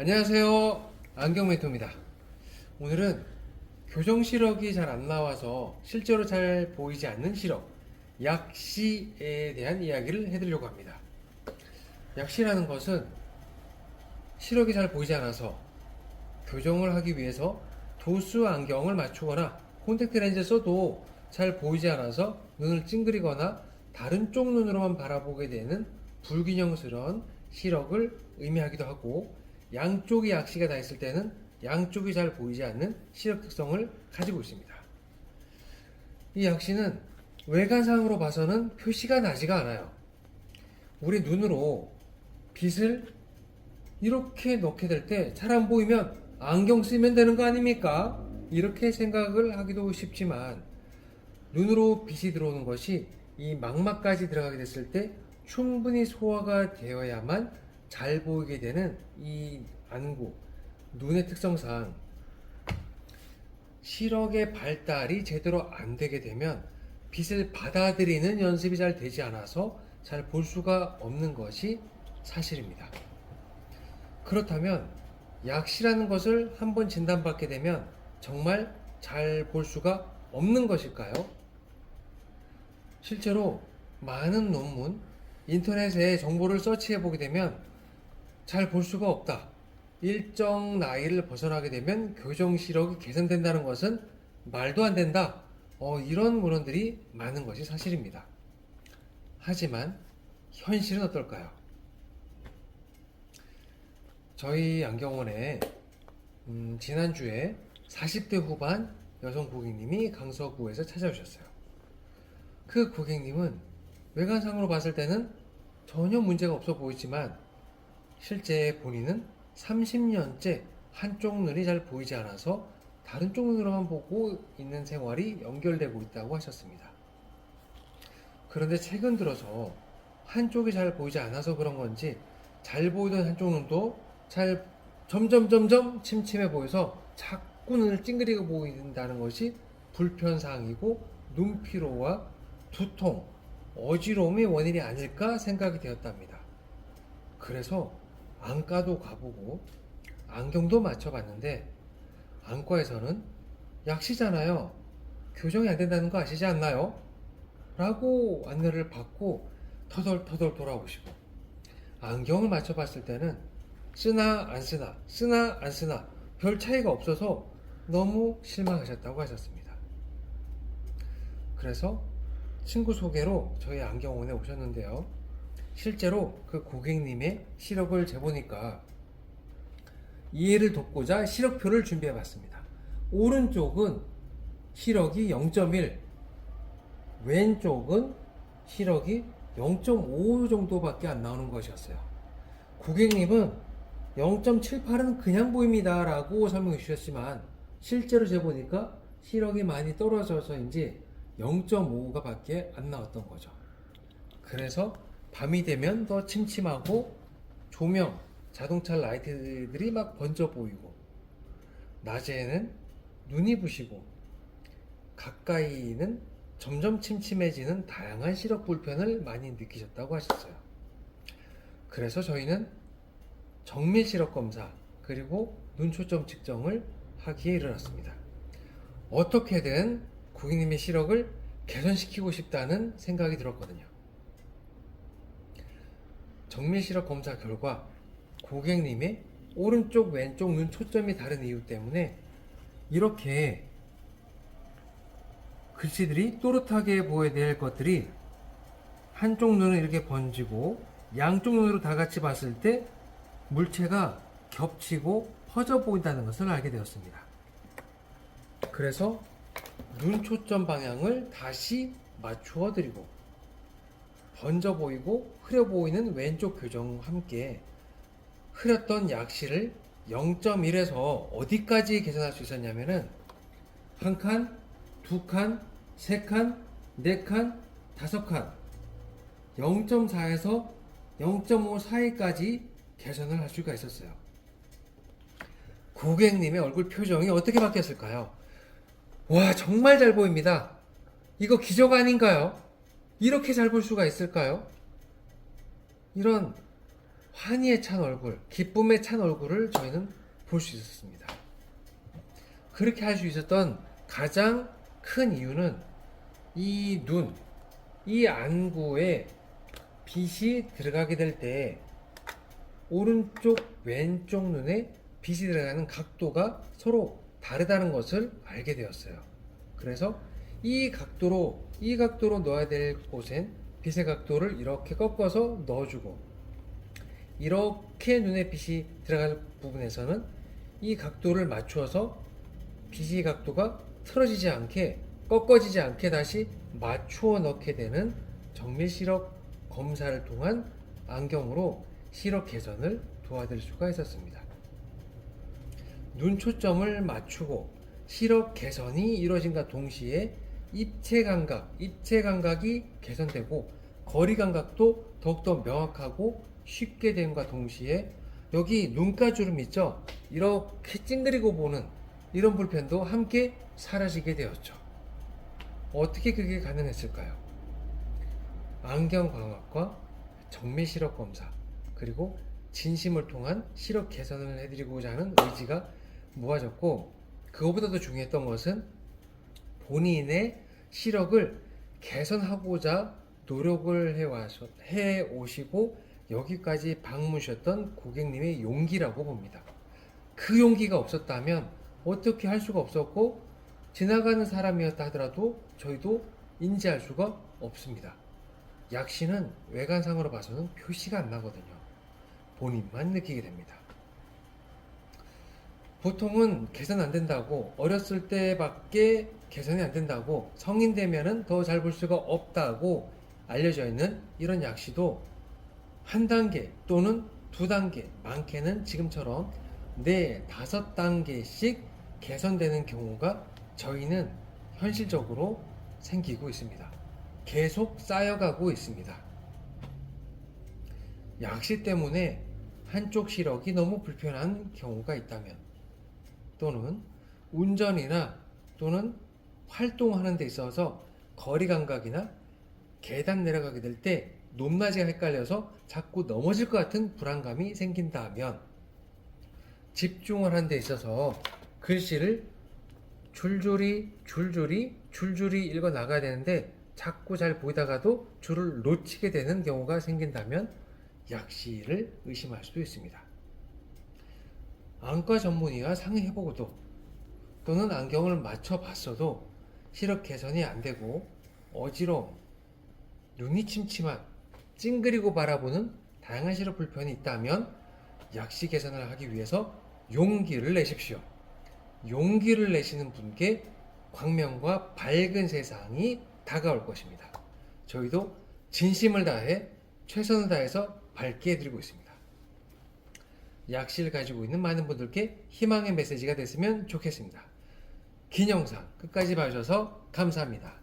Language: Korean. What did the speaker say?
안녕하세요. 안경메토입니다. 오늘은 교정 시력이 잘 안 나와서 실제로 잘 보이지 않는 시력, 약시에 대한 이야기를 해드리려고 합니다. 약시라는 것은 시력이 잘 보이지 않아서 교정을 하기 위해서 도수 안경을 맞추거나 콘택트 렌즈 써도 잘 보이지 않아서 눈을 찡그리거나 다른 쪽 눈으로만 바라보게 되는 불균형스러운 시력을 의미하기도 하고 양쪽이 약시가 다 있을 때는 양쪽이 잘 보이지 않는 시력 특성을 가지고 있습니다. 이 약시는 외관상으로 봐서는 표시가 나지가 않아요. 우리 눈으로 빛을 이렇게 넣게 될 때 잘 안 보이면 안경 쓰면 되는 거 아닙니까? 이렇게 생각을 하기도 쉽지만 눈으로 빛이 들어오는 것이 이 망막까지 들어가게 됐을 때 충분히 소화가 되어야만 잘 보이게 되는 이 안구, 눈의 특성상 시력의 발달이 제대로 안 되게 되면 빛을 받아들이는 연습이 잘 되지 않아서 잘 볼 수가 없는 것이 사실입니다. 그렇다면 약시라는 것을 한번 진단받게 되면 정말 잘 볼 수가 없는 것일까요? 실제로 많은 논문, 인터넷에 정보를 서치해 보게 되면 잘 볼 수가 없다. 일정 나이를 벗어나게 되면 교정 시력이 개선된다는 것은 말도 안 된다. 어, 이런 문헌들이 많은 것이 사실입니다. 하지만 현실은 어떨까요? 저희 안경원에 음, 지난주에 40대 후반 여성 고객님이 강서구에서 찾아오셨어요. 그 고객님은 외관상으로 봤을 때는 전혀 문제가 없어 보이지만 실제 본인은 30년째 한쪽 눈이 잘 보이지 않아서 다른 쪽 눈으로만 보고 있는 생활이 연결되고 있다고 하셨습니다. 그런데 최근 들어서 한쪽이 잘 보이지 않아서 그런 건지 잘 보이던 한쪽 눈도 잘 점점 점점 침침해 보여서 자꾸 눈을 찡그리고 보인다는 것이 불편사항이고 눈피로와 두통, 어지러움의 원인이 아닐까 생각이 되었답니다. 그래서 안과도 가보고 안경도 맞춰봤는데 안과에서는 약시잖아요. 교정이 안 된다는 거 아시지 않나요? 라고 안내를 받고 터덜터덜 돌아오시고 안경을 맞춰봤을 때는 쓰나 안 쓰나 쓰나 안 쓰나 별 차이가 없어서 너무 실망하셨다고 하셨습니다. 그래서 친구 소개로 저희 안경원에 오셨는데요. 실제로 그 고객님의 시력을 재보니까 이해를 돕고자 시력표를 준비해 봤습니다. 오른쪽은 시력이 0.1, 왼쪽은 시력이 0.5 정도밖에 안 나오는 것이었어요. 고객님은 0.78은 그냥 보입니다 라고 설명해 주셨지만 실제로 재보니까 시력이 많이 떨어져서인지 0.5가 밖에 안 나왔던 거죠. 그래서 밤이 되면 더 침침하고 조명, 자동차 라이트들이 막 번져 보이고 낮에는 눈이 부시고 가까이는 점점 침침해지는 다양한 시력 불편을 많이 느끼셨다고 하셨어요. 그래서 저희는 정밀 시력 검사 그리고 눈 초점 측정을 하기에 이르렀습니다. 어떻게든 고객님의 시력을 개선시키고 싶다는 생각이 들었거든요. 정밀 시력 검사 결과 고객님의 오른쪽 왼쪽 눈 초점이 다른 이유 때문에 이렇게 글씨들이 또렷하게 보여야 될 것들이 한쪽 눈은 이렇게 번지고 양쪽 눈으로 다 같이 봤을 때 물체가 겹치고 퍼져 보인다는 것을 알게 되었습니다. 그래서 눈 초점 방향을 다시 맞추어 드리고 번져 보이고 흐려 보이는 왼쪽 교정과 함께 흐렸던 약시를 0.1에서 어디까지 개선할 수 있었냐면은 한 칸, 두 칸, 세 칸, 네 칸, 다섯 칸 0.4에서 0.5 사이까지 개선을 할 수가 있었어요. 고객님의 얼굴 표정이 어떻게 바뀌었을까요? 와, 정말 잘 보입니다. 이거 기적 아닌가요? 이렇게 잘 볼 수가 있을까요? 이런 환희에 찬 얼굴, 기쁨에 찬 얼굴을 저희는 볼 수 있었습니다. 그렇게 할 수 있었던 가장 큰 이유는 이 눈, 이 안구에 빛이 들어가게 될 때 오른쪽, 왼쪽 눈에 빛이 들어가는 각도가 서로 다르다는 것을 알게 되었어요. 그래서 이 각도로, 이 각도로 넣어야 될 곳엔 빛의 각도를 이렇게 꺾어서 넣어주고, 이렇게 눈에 빛이 들어갈 부분에서는 이 각도를 맞추어서 빛의 각도가 틀어지지 않게 꺾어지지 않게 다시 맞추어 넣게 되는 정밀 시력 검사를 통한 안경으로 시력 개선을 도와드릴 수가 있었습니다. 눈 초점을 맞추고 시력 개선이 이루어진과 동시에 입체 감각, 입체 감각이 개선되고 거리 감각도 더욱더 명확하고 쉽게 됨과 동시에 여기 눈가주름 있죠? 이렇게 찡그리고 보는 이런 불편도 함께 사라지게 되었죠. 어떻게 그게 가능했을까요? 안경 광학과 정밀 시력 검사 그리고 진심을 통한 시력 개선을 해드리고자 하는 의지가 모아졌고 그거보다도 중요했던 것은 본인의 시력을 개선하고자 노력을 해 오시고 여기까지 방문하셨던 고객님의 용기라고 봅니다. 그 용기가 없었다면 어떻게 할 수가 없었고 지나가는 사람이었다 하더라도 저희도 인지할 수가 없습니다. 약시는 외관상으로 봐서는 표시가 안 나거든요. 본인만 느끼게 됩니다. 보통은 개선 안 된다고 어렸을 때밖에 개선이 안 된다고 성인 되면은 더 잘 볼 수가 없다고 알려져 있는 이런 약시도 한 단계 또는 두 단계 많게는 지금처럼 네 다섯 단계씩 개선되는 경우가 저희는 현실적으로 생기고 있습니다. 계속 쌓여가고 있습니다. 약시 때문에 한쪽 시력이 너무 불편한 경우가 있다면 또는 운전이나 또는 활동하는 데 있어서 거리 감각이나 계단 내려가게 될 때 높낮이가 헷갈려서 자꾸 넘어질 것 같은 불안감이 생긴다면 집중을 하는 데 있어서 글씨를 줄줄이 줄줄이 줄줄이 읽어 나가야 되는데 자꾸 잘 보이다가도 줄을 놓치게 되는 경우가 생긴다면 약시를 의심할 수도 있습니다. 안과 전문의와 상의해보고도 또는 안경을 맞춰봤어도 시력 개선이 안 되고 어지러움, 눈이 침침한, 찡그리고 바라보는 다양한 시력 불편이 있다면 약시 개선을 하기 위해서 용기를 내십시오. 용기를 내시는 분께 광명과 밝은 세상이 다가올 것입니다. 저희도 진심을 다해 최선을 다해서 밝게 해드리고 있습니다. 약시를 가지고 있는 많은 분들께 희망의 메시지가 됐으면 좋겠습니다. 긴 영상 끝까지 봐주셔서 감사합니다.